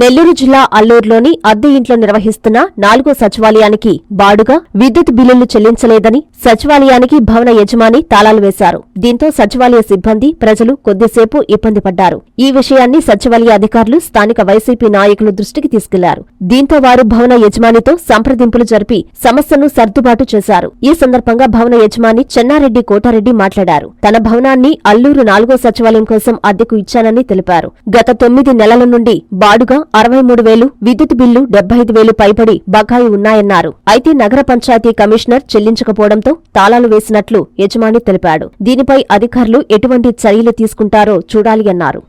నెల్లూరు జిల్లా అల్లూరులోని అద్దె ఇంట్లో నిర్వహిస్తున్న నాలుగో సచివాలయానికి బాడుగా విద్యుత్ బిల్లులు చెల్లించలేదని సచివాలయానికి భవన యజమాని తాళాలు వేశారు. దీంతో సచివాలయ సిబ్బంది ప్రజలు కొద్దిసేపు ఇబ్బంది పడ్డారు. ఈ విషయాన్ని సచివాలయ అధికారులు స్థానిక వైసీపీ నాయకుల దృష్టికి తీసుకెళ్ళారు. దీంతో వారు భవన యజమానితో సంప్రదింపులు జరిపి సమస్యను సర్దుబాటు చేశారు. ఈ సందర్భంగా భవన యజమాని చెన్నారెడ్డి కోటారెడ్డి మాట్లాడారు. తన భవనాన్ని అల్లూరు నాలుగో సచివాలయం కోసం అద్దెకు ఇచ్చానని తెలిపారు. గత తొమ్మిది నెలల నుండి బాడుగా అరవై మూడు వేలు విద్యుత్ బిల్లు డెబ్బై ఐదు వేలు పైబడి బకాయి ఉన్నాయన్నారు. అయితే నగర పంచాయతీ కమిషనర్ చెల్లించకపోవడంతో తాళాలు వేసినట్లు యజమాని తెలిపాడు. దీనిపై అధికారులు ఎటువంటి చర్యలు తీసుకుంటారో చూడాలి అన్నారు.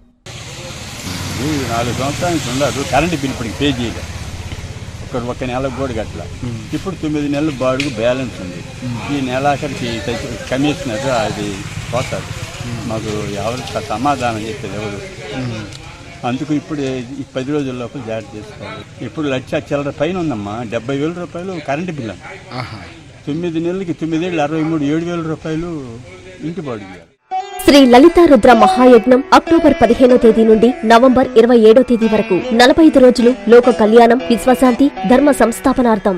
బిల్ ఇప్పుడు కూడా తొమ్మిది నెలలు బాడుగు బ్యాలెన్స్ ఉంది. ఈ కమిషనర్ అది పోతాడు. మాకు ఎవరు సమాధానం చెప్పేది ఎవరు? అందుకు ఇప్పుడు ఈ పది రోజుల లోపల జాగ్రత్త చేసుకోవాలి. ఇప్పుడు లక్ష చిల్లర పైన ఉందమ్మా. డెబ్బై వేల రూపాయలు కరెంటు బిల్ అంట. తొమ్మిది నెలలకి తొమ్మిదేళ్ళు అరవై మూడు ఏడు వేల రూపాయలు ఇంటి ఇవ్వాలి. శ్రీ లలితా రుద్ర మహాయజ్ఞం అక్టోబర్ పదిహేనో తేదీ నుండి నవంబర్ ఇరవై ఏడో తేదీ వరకు నలభై ఐదు రోజులు లోక కళ్యాణం విశ్వశాంతి ధర్మ సంస్థాపనార్థం.